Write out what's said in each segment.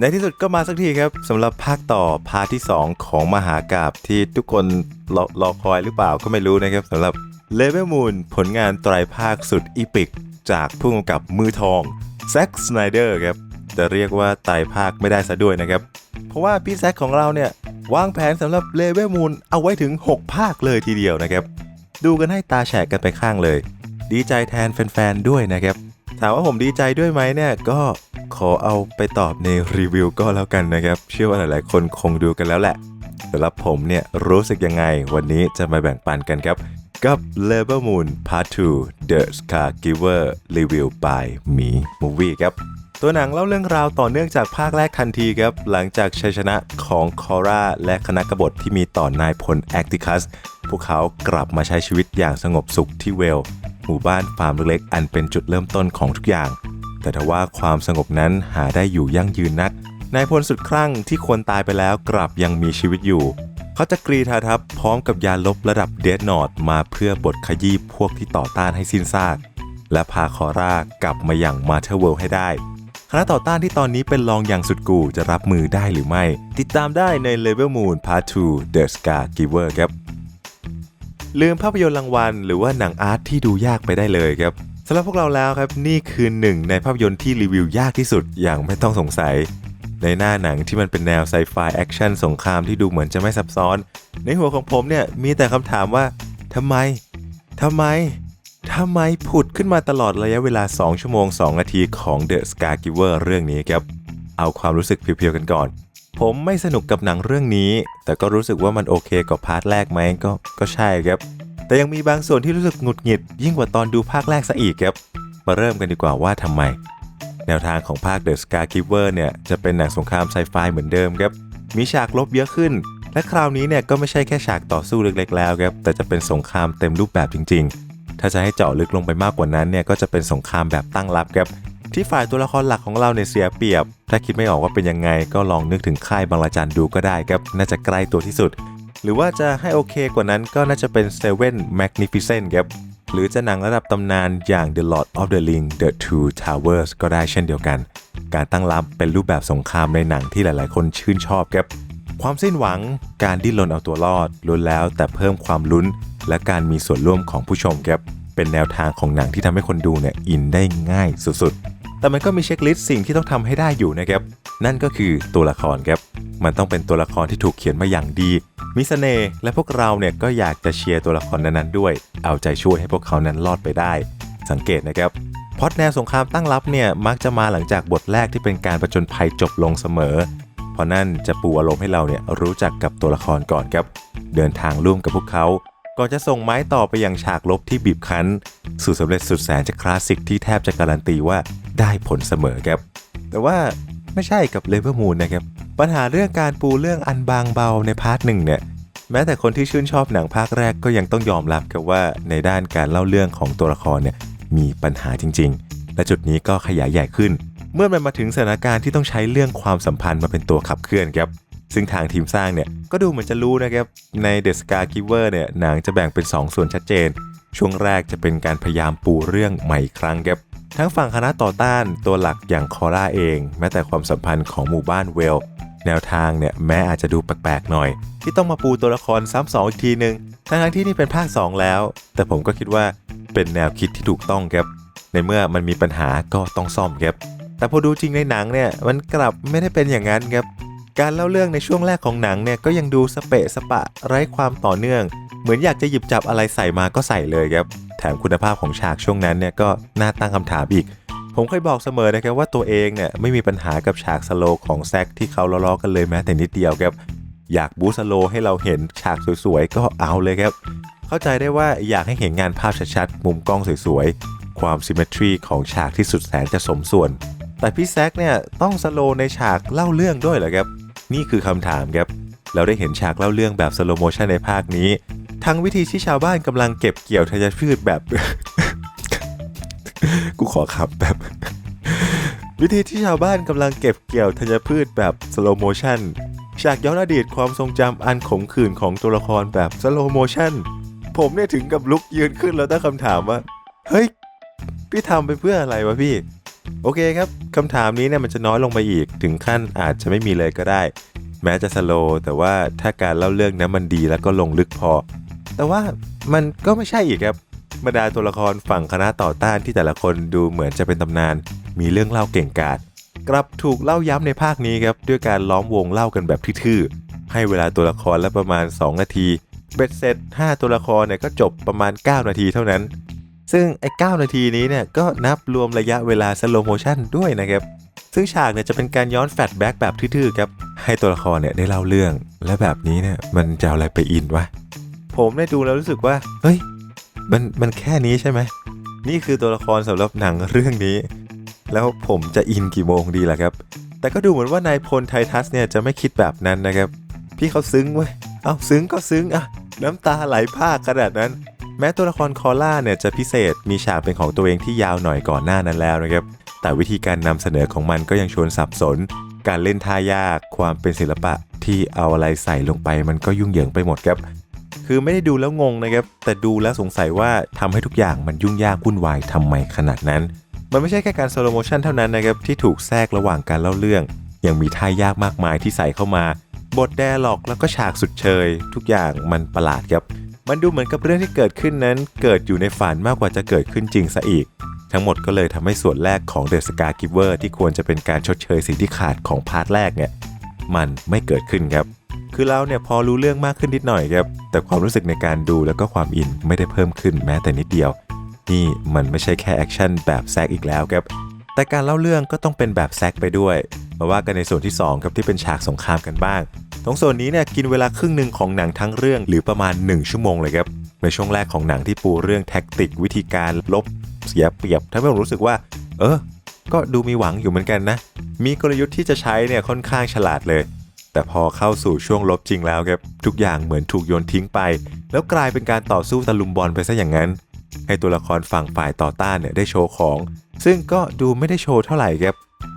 ในที่สุดก็มาสักทีครับสำหรับภาคต่อพาร์ทที่ 2 ของมหากาบที่ทุกคนรอรอคอยหรือเปล่าก็ไม่รู้นะครับสำหรับ Level Moon ผลงานไตรภาคสุดอีพิก จากผู้กำกับมือทองแซ็กสไนเดอร์ครับแต่เรียกว่าไตรภาคไม่ได้ซะด้วยนะครับ เพราะว่าพี่แซ็คของเราเนี่ยวางแผนสำหรับ Level Moon เอาไว้ถึง 6 ภาคเลยทีเดียวนะครับ ดูกันให้ตาแฉกกันไปข้างเลย ดีใจแทนแฟนๆด้วยนะครับ ถามว่าผมดีใจด้วยไหมเนี่ยก็ ขอเอาไปตอบในรีวิวก็แล้วกันนะครับ เชื่อว่าหลายๆ คนคงดูกันแล้วแหละสำหรับผมเนี่ยรู้สึกยังไง วันนี้จะมาแบ่งปันกันครับ กับ Level Moon Part 2 The Scar Giver Review by Me Movie ครับ ตัวหนังเล่าเรื่องราวต่อเนื่องจากภาคแรกทันทีครับ หลังจากชัยชนะของคอร่าและคณะกบฏที่มีต่อนายพลแอคติคัส พวกเขากลับมาใช้ชีวิตอย่างสงบสุขที่เวล หมู่บ้านฟาร์มเล็กๆอันเป็นจุดเริ่มต้นของทุกอย่าง แต่ทว่าความสงบนั้นหาได้อยู่ยั่งยืนนักนายพลสุดคลั่งที่ควรตายไปแล้วกลับยังมีชีวิตอยู่ เขาจะกรีธาทัพพร้อมกับยาลบระดับเดดนอตมาเพื่อบทขยี้พวกที่ต่อต้านให้สิ้นซาก และพาคอร่ากลับมาอย่างมาเทอร์เวิลให้ได้คณะต่อต้านที่ตอนนี้เป็นรองอย่างสุดกูจะรับมือได้หรือไม่ ติดตามได้ใน Level Moon Part 2 The Scar Giver ครับ ลืมภาพยนตร์รางวัลหรือว่าหนังอาร์ตที่ดูยากไปได้เลยครับ สำหรับพวกเราแล้วครับนี่คือหนึ่งในภาพยนตร์ที่รีวิวยากที่สุดอย่างไม่ต้องสงสัย ในหน้าหนังที่มันเป็นแนวไซไฟแอคชั่นสงครามที่ดูเหมือนจะไม่ซับซ้อน ในหัวของผมเนี่ยมีแต่คำถามว่าทำไมทำไมทำไมผุดขึ้นมาตลอดระยะเวลา 2 ชั่วโมง 2 นาทีของ The Scar Giver เรื่องนี้ครับ เอาความรู้สึกเพียวๆกันก่อน ผมไม่สนุกกับหนังเรื่องนี้ แต่ก็รู้สึกว่ามันโอเคกับพาร์ทแรกไหมก็ก็ใช่ครับ แต่ยังมีบางส่วนที่รู้สึกหงุดหงิด ยิ่งกว่าตอนดูภาคแรกซะอีกครับ มาเริ่มกันดีกว่าว่าทำไม แนวทางของภาค The Scar Giver เนี่ยจะเป็นหนังสงครามไซไฟเหมือนเดิมครับ มีฉากลบเยอะขึ้น และคราวนี้เนี่ยก็ไม่ใช่แค่ฉากต่อสู้เล็กๆแล้วครับ แต่จะเป็นสงครามเต็มรูปแบบจริง ๆ ถ้าจะให้เจาะลึกลงไปมากกว่านั้นเนี่ยก็จะเป็นสงครามแบบตั้งรับครับ ที่ฝ่ายตัวละครหลักของเราเนี่ยเสียเปรียบ ถ้าคิดไม่ออกว่าเป็นยังไงก็ลองนึกถึงค่ายบางระจันดูก็ได้ครับ น่าจะใกล้ตัวที่สุด หรือว่าจะให้โอเคกว่านั้นก็น่าจะเป็น Seven Magnificent ครับ หรือจะหนังระดับตำนานอย่าง The Lord of the Ring The Two Towers ก็ได้เช่นเดียวกัน การตั้งรับเป็นรูปแบบสงครามในหนังที่หลาย ๆ คนชื่นชอบครับความสิ้นหวัง การดิ้นรนเอาตัวรอดล้วนแล้วแต่เพิ่มความลุ้น และการมีส่วนร่วมของผู้ชมครับเป็นแนวทางของหนังที่ทำให้คนดูเนี่ยอินได้ง่ายสุดๆ แต่มันก็มีเช็คลิสต์สิ่งที่ต้องทำให้ได้อยู่นะครับ นั่นก็คือตัวละครครับ มันต้องเป็นตัวละครที่ถูกเขียนมาอย่างดี มีเสน่ห์และพวกเราเนี่ยก็อยากจะเชียร์ตัวละครนั้นๆด้วย เอาใจช่วยให้พวกเขานั้นรอดไปได้ สังเกตนะครับพอดแนวสงครามตั้งรับเนี่ยมักจะมาหลังจากบทแรกที่เป็นการประจนภัยจบลงเสมอ เพราะนั่นจะปูอารมณ์ให้เราเนี่ยรู้จักกับตัวละครก่อนครับ เดินทางร่วมกับพวกเขาก่อนจะส่งไม้ต่อไปยังฉากลบที่บีบคั้น สู่สำเร็จสุดแสนจะคลาสสิกที่แทบจะการันตีว่า ได้ผลเสมอครับ แต่ว่าไม่ใช่กับเลเวอร์มูนนะครับ ปัญหาเรื่องการปูเรื่องอันบางเบาในพาร์ทหนึ่งเนี่ยแม้แต่คนที่ชื่นชอบหนังภาคแรกก็ยังต้องยอมรับครับว่าในด้านการเล่าเรื่องของตัวละครเนี่ยมีปัญหาจริง ๆ และจุดนี้ก็ขยายใหญ่ขึ้น เมื่อมันมาถึงสถานการณ์ที่ต้องใช้เรื่องความสัมพันธ์มาเป็นตัวขับเคลื่อนครับซึ่งทางทีมสร้างเนี่ยก็ดูเหมือนจะรู้นะครับใน The Scar Giver เนี่ยหนังจะแบ่งเป็น 2 ส่วนชัดเจน ช่วงแรกจะเป็นการพยายามปูเรื่องใหม่ครั้งครับ ทั้งฝั่งคณะต่อต้านตัวหลักอย่างคอร่าเอง แม้แต่ความสัมพันธ์ของหมู่บ้านเวล แนวทางเนี่ยแม้อาจจะดูแปลกๆหน่อย ที่ต้องมาปูตัวละครซ้ำสองอีกทีหนึ่งทั้งๆที่นี่เป็นภาค 2 แล้ว แต่ผมก็คิดว่าเป็นแนวคิดที่ถูกต้องครับ ในเมื่อมันมีปัญหาก็ต้องซ่อมครับ แต่พอดูจริงในหนังเนี่ยมันกลับไม่ได้เป็นอย่างนั้นครับ การเล่าเรื่องในช่วงแรกของหนังเนี่ยก็ยังดูสเปะสปะไร้ความต่อเนื่อง เหมือนอยากจะหยิบจับอะไรใส่มาก็ใส่เลยครับ มคุณภาพของฉากช่วงนั้นเนี่ยก็น่าตั้งคำถามอีก ผมเคยบอกเสมอนะครับว่าตัวเองเนี่ยไม่มีปัญหากับฉากสโลว์ของแซกที่เขาล้อๆกันเลยแม้แต่นิดเดียวครับอยากบูสโลว์ให้เราเห็นฉากสวยๆ ก็เอาเลยครับ เข้าใจได้ว่าอยากให้เห็นงานภาพชัดๆ มุมกล้องสวยๆ ความซิมเมตรีของฉากที่สุดแสนจะสมส่วน แต่พี่แซกเนี่ยต้องสโลว์ในฉากเล่าเรื่องด้วยเหรอครับ นี่คือคำถามครับ เราได้เห็นฉากเล่าเรื่องแบบสโลโมชันในภาคนี้ ทั้งวิธีที่ชาวบ้านกำลังเก็บเกี่ยวธัญพืชแบบ กูขอขับแบบ วิธีที่ชาวบ้านกำลังเก็บเกี่ยวธัญพืชแบบสโลโมชันฉากย้อนอดีตความทรงจำอันขมขื่นของตัวละครแบบสโลโมชันผมเนี่ยถึงกับลุกยืนขึ้นแล้วตั้งคำถามว่า เฮ้ย พี่ทำไปเพื่ออะไรวะพี่ โอเคครับคำถามนี้เนี่ยมันจะน้อยลงไปอีกถึงขั้นอาจจะไม่มีเลยก็ได้ แม้จะสโลแต่ว่าถ้าการเล่าเรื่องนั้นมันดีแล้วก็ลงลึกพอ แต่ว่ามันก็ไม่ใช่อีกครับบรรดาตัวละครฝั่งคณะต่อต้านที่แต่ละคนดูเหมือนจะเป็นตำนาน มีเรื่องเล่าเก่งกาจกลับถูกเล่าย้ำในภาคนี้ครับด้วยการล้อมวงเล่ากันแบบทื่อๆให้เวลาตัวละครละประมาณ 2 นาทีเบ็ดเสร็จ 5 ตัวละครเนี่ยก็จบประมาณ 9 นาทีเท่านั้น ซึ่งไอ้9นาทีนี้เนี่ยก็นับรวมระยะเวลาสโลโมชันด้วยนะครับ ซึ่งฉากเนี่ยจะเป็นการย้อนแฟลชแบ็กแบบทื่อๆครับให้ตัวละครเนี่ยได้เล่าเรื่อง และแบบนี้เนี่ยมันจะเอาอะไรไปอินวะ ผมได้ดูแล้วรู้สึกว่า เฮ้ย มันมันแค่นี้ใช่ไหม นี่คือตัวละครสำหรับหนังเรื่องนี้ แล้วผมจะอินกี่โมงดีล่ะครับ แต่ก็ดูเหมือนว่านายพลไททัสเนี่ยจะไม่คิดแบบนั้นนะครับ พี่เขาซึ้งเว้ย เอาซึ้งก็ซึ้งอะน้ำตาไหลพากขนาดนั้น แม้ตัวละครคอล่าเนี่ยจะพิเศษมีฉากเป็นของตัวเองที่ยาวหน่อยก่อนหน้านั้นแล้วนะครับ แต่วิธีการนำเสนอของมันก็ยังชวนสับสน การเล่นท่ายากความเป็นศิลปะที่เอาอะไรใส่ลงไปมันก็ยุ่งเหยิงไปหมดครับ คือไม่ได้ดูแล้วงงนะครับ แต่ดูแล้วสงสัยว่าทำให้ทุกอย่างมันยุ่งยากวุ่นวายทำไมขนาดนั้น มันไม่ใช่แค่การสโลโมชันเท่านั้นนะครับที่ถูกแทรกระหว่างการเล่าเรื่อง ยังมีท่ายากมากมายที่ใส่เข้ามา บทแดร์ล็อกแล้วก็ฉากสุดเชย ทุกอย่างมันประหลาดครับ มันดูเหมือนกับเรื่องที่เกิดขึ้นนั้น เกิดอยู่ในฝันมากกว่าจะเกิดขึ้นจริงซะอีก ทั้งหมดก็เลยทำให้ส่วนแรกของ The Scar Giver ที่ควรจะเป็นการชดเชยสิ่งที่ขาดของพาร์ทแรกเนี่ยมันไม่เกิดขึ้นครับ คือเราเนี่ยพอรู้เรื่องมากขึ้นนิดหน่อยครับ แต่ความรู้สึกในการดูแล้วก็ความอินไม่ได้เพิ่มขึ้นแม้แต่นิดเดียว นี่มันไม่ใช่แค่แอคชั่นแบบแซกอีกแล้วครับ แต่การเล่าเรื่องก็ต้องเป็นแบบแซกไปด้วย มาว่ากันในส่วนที่2ครับที่เป็นฉากสงครามกันบ้างตรงส่วนนี้เนี่ยกินเวลาครึ่งหนึ่งของหนังทั้งเรื่องหรือประมาณ 1 ชั่วโมงเลยครับ ในช่วงแรกของหนังที่ปูเรื่องแท็กติก วิธีการลบเสียเปรียบทำให้ผมรู้สึกว่า เออ ก็ดูมีหวังอยู่เหมือนกันนะ มีกลยุทธ์ที่จะใช้เนี่ยค่อนข้างฉลาดเลย แต่พอเข้าสู่ช่วงลบจริงแล้วครับทุกอย่างเหมือนถูกโยนทิ้งไป แล้วกลายเป็นการต่อสู้ตะลุมบอลไปซะอย่างนั้น ให้ตัวละครฝั่งฝ่ายต่อต้านเนี่ยได้โชว์ของ ซึ่งก็ดูไม่ได้โชว์เท่าไหร่ครับ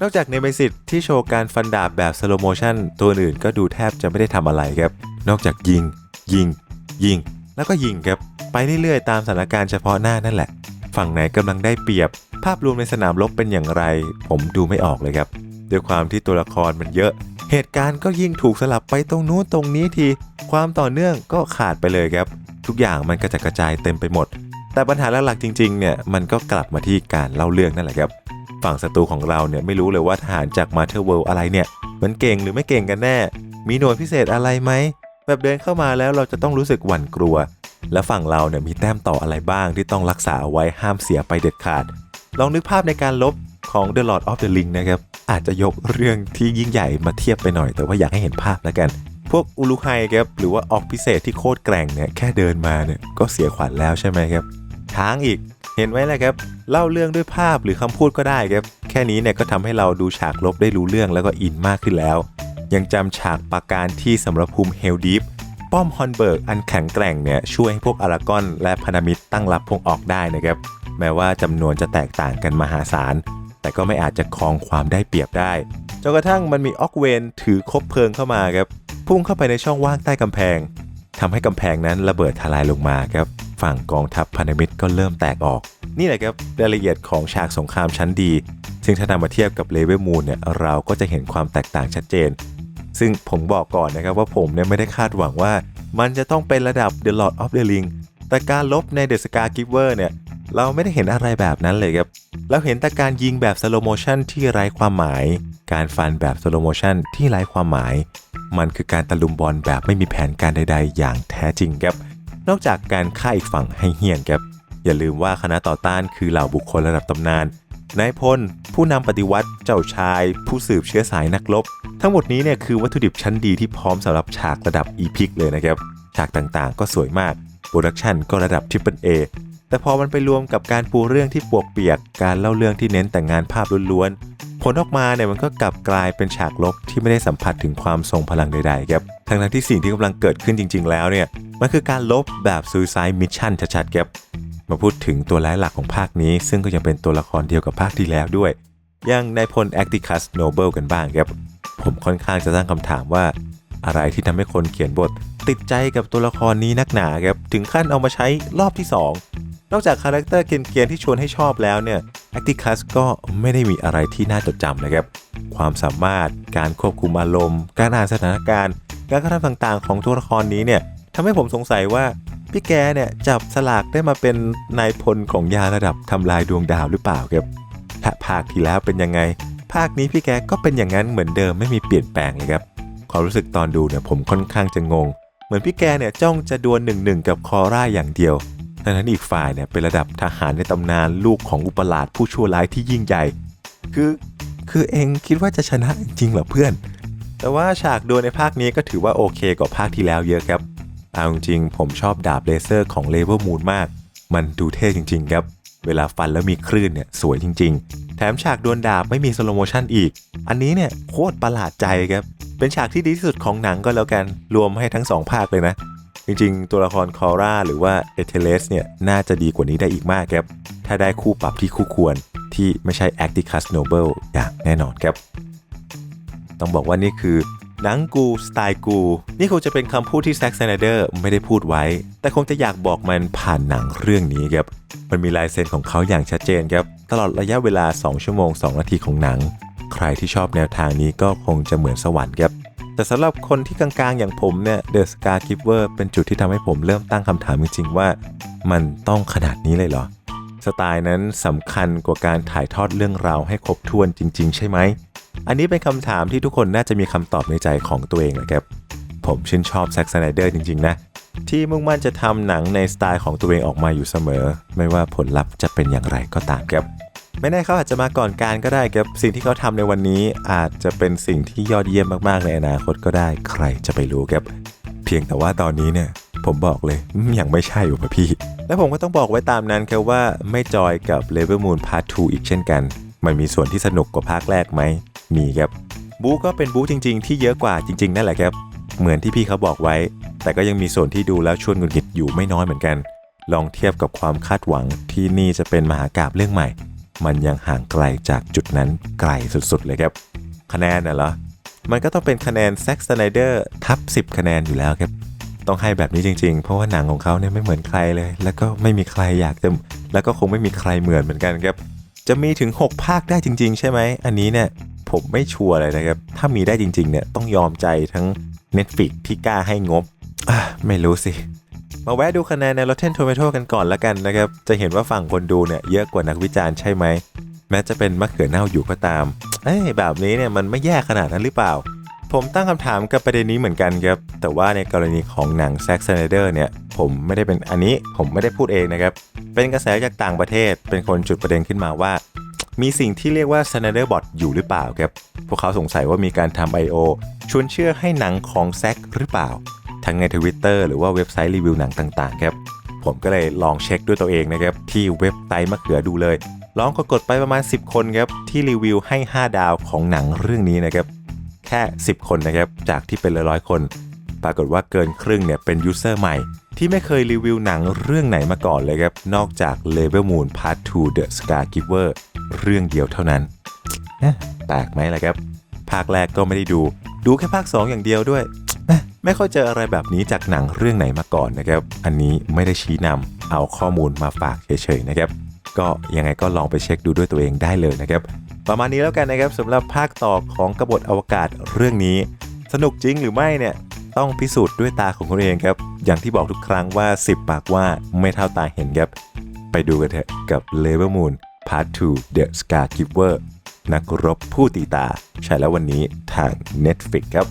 นอกจากเนเมซิตที่โชว์การฟันดาบแบบสโลโมชันตัวอื่นก็ดูแทบจะไม่ได้ทำอะไรครับ นอกจากยิง ยิง ยิง แล้วก็ยิงครับ ไปเรื่อยๆ ตามสถานการณ์เฉพาะหน้านั่นแหละ ฝั่งไหนกำลังได้เปรียบ ภาพรวมในสนามรบเป็นอย่างไร ผมดูไม่ออกเลยครับ ด้วยความที่ตัวละครมันเยอะ เหตุการณ์ก็ยิ่งถูกสลับไปตรงนู้นตรงนี้ที ความต่อเนื่องก็ขาดไปเลยครับ ทุกอย่างมันกระจัดกระจายเต็มไปหมด แต่ปัญหาหลักๆจริงๆเนี่ยมันก็กลับมาที่การเล่าเรื่องนั่นแหละครับ ฝั่งศัตรูของเราเนี่ยไม่รู้เลยว่าทหารจากมาเธอร์เวิลอะไรเนี่ย มันเก่งหรือไม่เก่งกันแน่ มีหน่วยพิเศษอะไรไหมแบบเดินเข้ามาแล้วเราจะต้องรู้สึกหวั่นกลัว และฝั่งเราเนี่ยมีแต้มต่ออะไรบ้างที่ต้องรักษาเอาไว้ห้ามเสียไปเด็ดขาด ลองนึกภาพในการลบของ The Lord of the Ring นะครับ อาจจะยกเรื่องที่ยิ่งใหญ่มาเทียบไปหน่อย แต่ว่าอยากให้เห็นภาพแล้วกัน พวกอุลุไฮครับหรือว่าออกพิเศษที่โคตรแกร่งเนี่ยแค่เดินมาเนี่ยก็เสียขวัญแล้วใช่ไหมครับช้างอีกเห็นไว้แหละครับ เล่าเรื่องด้วยภาพหรือคำพูดก็ได้ครับ แค่นี้เนี่ยก็ทำให้เราดูฉากลบได้รู้เรื่องแล้วก็อินมากขึ้นแล้ว ยังจำฉากปาการที่สำหรับภูมิเฮลดีฟป้อมฮอนเบิร์กอันแข็งแกร่งเนี่ยช่วยให้พวกอารากอนและพนธมิตรตั้งรับพวกออกได้นะครับ แม้ว่าจำนวนจะแตกต่างกันมหาศาล แต่ก็ไม่อาจจะครองความได้เปรียบได้จนกระทั่งมันมีออกเวนถือคบเพลิงเข้ามาครับพุ่งเข้าไปในช่องว่างใต้กำแพงทำให้กำแพงนั้นระเบิดทลายลงมาครับฝั่งกองทัพพันธมิตรก็เริ่มแตกออก นี่แหละครับรายละเอียดของฉากสงครามชั้นดี ซึ่งถ้านำมาเทียบกับเลเวลมูนเนี่ยเราก็จะเห็นความแตกต่างชัดเจน ซึ่งผมบอกก่อนนะครับว่าผมเนี่ยไม่ได้คาดหวังว่า มันจะต้องเป็นระดับ The Lord of the Ring แต่การลบใน The Scar Giver เนี่ย เราไม่ได้เห็นอะไรแบบนั้นเลยครับ เราเห็นแต่การยิงแบบสโลโมชันที่ไร้ความหมาย การฟันแบบสโลโมชันที่ไร้ความหมาย มันคือการตะลุมบอลแบบไม่มีแผนการใด ๆ อย่างแท้จริงครับ นอกจากการฆ่าอีกฝั่งให้เฮี้ยนครับ อย่าลืมว่าคณะต่อต้านคือเหล่าบุคคลระดับตำนานนายพล ผู้นำปฏิวัติเจ้าชาย ผู้สืบเชื้อสายนักรบทั้งหมดนี้เนี่ยคือวัตถุดิบชั้นดีที่พร้อมสำหรับฉากระดับอีพิกเลยนะครับ ฉากต่างๆ ก็สวยมากโปรดักชันก็ระดับทริปเปิลเอ แต่พอมันไปรวมกับการปูเรื่องที่ปวกเปียก การเล่าเรื่องที่เน้นแต่งงานภาพล้วนๆ ผลออกมาเนี่ยมันก็กลับกลายเป็นฉากลบที่ไม่ได้สัมผัสถึงความทรงพลังใดๆครับ ทั้งนั้นที่สิ่งที่กำลังเกิดขึ้นจริง ๆ แล้วเนี่ย มันคือการลบแบบ Suicide Mission ชัดๆครับ มาพูดถึงตัวร้ายหลักของภาคนี้ ซึ่งก็ยังเป็นตัวละครเดียวกับภาคที่แล้วด้วย อย่างนายพลแอคติคัสโนเบิลกันบ้างครับ ผมค่อนข้างจะตั้งคำถามว่าอะไรที่ทำให้คนเขียนบท ติดใจกับตัวละครนี้นักหนาครับ ถึงขั้นเอามาใช้รอบที่ 2 นอกจากคาแรคเตอร์เกรียนๆที่ชวนให้ชอบแล้วเนี่ย Acticus ก็ไม่ได้มีอะไรที่น่าจดจำนะครับ ความสามารถการควบคุมอารมณ์ การอ่านสถานการณ์การกระทำต่างๆ ของตัวละครนี้เนี่ยทำให้ผมสงสัยว่าพี่แกเนี่ยจับสลากได้มาเป็นนายพลของยาระดับทำลายดวงดาวหรือเปล่าครับและภาคที่แล้วเป็นยังไง ภาคนี้พี่แกก็เป็นอย่างนั้นเหมือนเดิมไม่มีเปลี่ยนแปลงเลยครับความรู้สึกตอนดูเนี่ยผมค่อนข้างจะงง เหมือนพี่แกเนี่ยจ้องจะดวลหนึ่งหนึ่งกับคอร่าอย่างเดียว ทั้งนั้นอีกฝ่ายเนี่ยเป็นระดับทหารในตำนานลูกของอุปราชผู้ชั่วร้ายที่ยิ่งใหญ่ คือคือเองคิดว่าจะชนะจริงเหรอเพื่อน แต่ว่าฉากดวลในภาคนี้ก็ถือว่าโอเคกว่าภาคที่แล้วเยอะครับเอาจริงผมชอบดาบเลเซอร์ของเลเวอร์มูนมาก มันดูเท่จริง ๆ ครับ เวลาฟันแล้วมีคลื่นเนี่ยสวยจริง ๆ แถมฉากดวลดาบไม่มีสโลโมชั่นอีก อันนี้เนี่ยโคตรประหลาดใจครับ เป็นฉากที่ดีที่สุดของหนังก็แล้วกัน รวมให้ทั้งสองภาคเลยนะ จริง ๆ ตัวละครคอร่าหรือว่าเอเทเลสเนี่ยน่าจะดีกว่านี้ได้อีกมากครับ ถ้าได้คู่ปรับที่คู่ควรที่ไม่ใช่ Acticus Noble อย่างแน่นอนครับ ต้องบอกว่านี่คือหนังกูสไตล์กู นี่คงจะเป็นคำพูดที่แซ็ก s ซนเดอร์ไม่ได้พูดไว้ แต่คงจะอยากบอกมันผ่านหนังเรื่องนี้ครับ มันมีลายเซ็นของเขาอย่างชัดเจนครับ ตลอดระยะเวลา 2 ชั่วโมง 2 นาทีของหนัง ใครที่ชอบแนวทางนี้ก็คงจะเหมือนสวรรค์ครับ แต่สำหรับคนที่กลางๆ อย่างผมเนี่ย The Scar Giver เป็นจุดที่ทำให้ผมเริ่มตั้งคำถามจริงๆว่า มันต้องขนาดนี้เลยเหรอ สไตล์นั้นสำคัญกว่าการถ่ายทอดเรื่องราวให้ครบถ้วนจริง ๆ ใช่ไหม อันนี้เป็นคำถามที่ทุกคนน่าจะมีคำตอบในใจของตัวเองแหละครับ ผมชื่นชอบแซ็ก s ไนเดอร์จริงๆนะ ที่มุ่งมั่นจะทำหนังในสไตล์ของตัวเองออกมาอยู่เสมอ ไม่ว่าผลลัพธ์จะเป็นอย่างไรก็ตามครับ ไม่แน่เขาอาจจะมาก่อนการก็ได้ครับสิ่งที่เขาทำในวันนี้อาจจะเป็นสิ่งที่ยอดเยี่ยมมากๆในอนาคตก็ได้ ใครจะไปรู้ครับ เพียงแต่ว่าตอนนี้เนี่ยผมบอกเลยอืมยังไม่ใช่อยู่ป่ะพี่ และผมก็ต้องบอกไว้ตามนั้นครับว่าไม่จอยกับ Level Moon Part 2 อีกเช่นกัน มันมีส่วนที่สนุกกว่าภาคแรกไหม มีครับ บูก็เป็นบูจริง ๆ ที่เยอะกว่าจริง ๆ นั่นแหละครับ เหมือนที่พี่เขาบอกไว้ แต่ก็ยังมีส่วนที่ดูแล้วชวนหงุดหงิดอยู่ไม่น้อยเหมือนกัน ลองเทียบกับความคาดหวังที่นี่จะเป็นมหากาบเรื่องใหม่ มันยังห่างไกลจากจุดนั้นไกลสุดๆเลยครับ คะแนนน่ะเหรอ มันก็ต้องเป็นคะแนนแซ็กสไนเดอร์ทับ 10 คะแนนอยู่แล้วครับ ต้องให้แบบนี้จริงๆ เพราะว่าหนังของเขาเนี่ยไม่เหมือนใครเลย แล้วก็ไม่มีใครอยากจะ แล้วก็คงไม่มีใครเหมือนเหมือนกันครับ จะมีถึง 6 ภาคได้จริง ๆ ใช่ไหม อันนี้เนี่ยผมไม่ชัวร์เลยนะครับ ถ้ามีได้จริงๆเนี่ยต้องยอมใจทั้ง Netflix ที่กล้าให้งบ ไม่รู้สิ มาแวะดูคะแนนใน Rotten Tomato กันก่อนละกันนะครับ จะเห็นว่าฝั่งคนดูเนี่ยเยอะกว่านักวิจารณ์ใช่ไหม แม้จะเป็นมะเขือเน่าอยู่ก็ตาม เอ้ยแบบนี้เนี่ยมันไม่แย่ขนาดนั้นหรือเปล่า ผมตั้งคำถามกับประเด็นนี้เหมือนกันครับ แต่ว่าในกรณีของหนังแซ็ก s ไนเดอร์เนี่ย ผมไม่ได้เป็นอันนี้ ผมไม่ได้พูดเองนะครับ เป็นกระแสจากต่างประเทศ เป็นคนจุดประเด็นขึ้นมาว่า มีสิ่งที่เรียกว่า Snyder Bot อยู่หรือเปล่าครับ พวกเขาสงสัยว่ามีการทำ I.O. ชวนเชื่อให้หนังของแซ็กหรือเปล่า ทั้งใน Twitter หรือว่าเว็บไซต์รีวิวหนังต่างๆครับผมก็เลยลองเช็คด้วยตัวเองนะครับ ที่เว็บไซต์มะเขือดูเลยลองกดไปประมาณ 10 คนครับ ที่รีวิวให้ 5 ดาวของหนังเรื่องนี้นะครับ แค่ 10 คนนะครับ จากที่เป็นร้อยๆคน ปรากฏว่าเกินครึ่งเนี่ยเป็นยูเซอร์ใหม่ ที่ไม่เคยรีวิวหนังเรื่องไหนมาก่อนเลยครับ นอกจาก Level Moon Part 2 The Scar Giver เรื่องเดียวเท่านั้นเอ๊ะแปลกไหมล่ะครับ ภาคแรกก็ไม่ได้ดู ดูแค่ภาค 2 อย่างเดียวด้วย ไม่ค่อยเจออะไรแบบนี้จากหนังเรื่องไหนมาก่อนนะครับ อันนี้ไม่ได้ชี้นำเอาข้อมูลมาฝากเฉยๆนะครับ ก็ยังไงก็ลองไปเช็คดูด้วยตัวเองได้เลยนะครับ ประมาณนี้แล้วกันนะครับสำหรับภาคต่อของกบฏอวกาศเรื่องนี้ สนุกจริงหรือไม่เนี่ยต้องพิสูจน์ด้วยตาของคุณเองครับ อย่างที่บอกทุกครั้งว่า 10 ปากว่าไม่เท่าตาเห็นครับ ไปดูกันเถอะกับ Level Moon Part 2 The Scar Giver นักรบผู้ตีตา ใช่แล้ววันนี้ทาง Netflix ครับ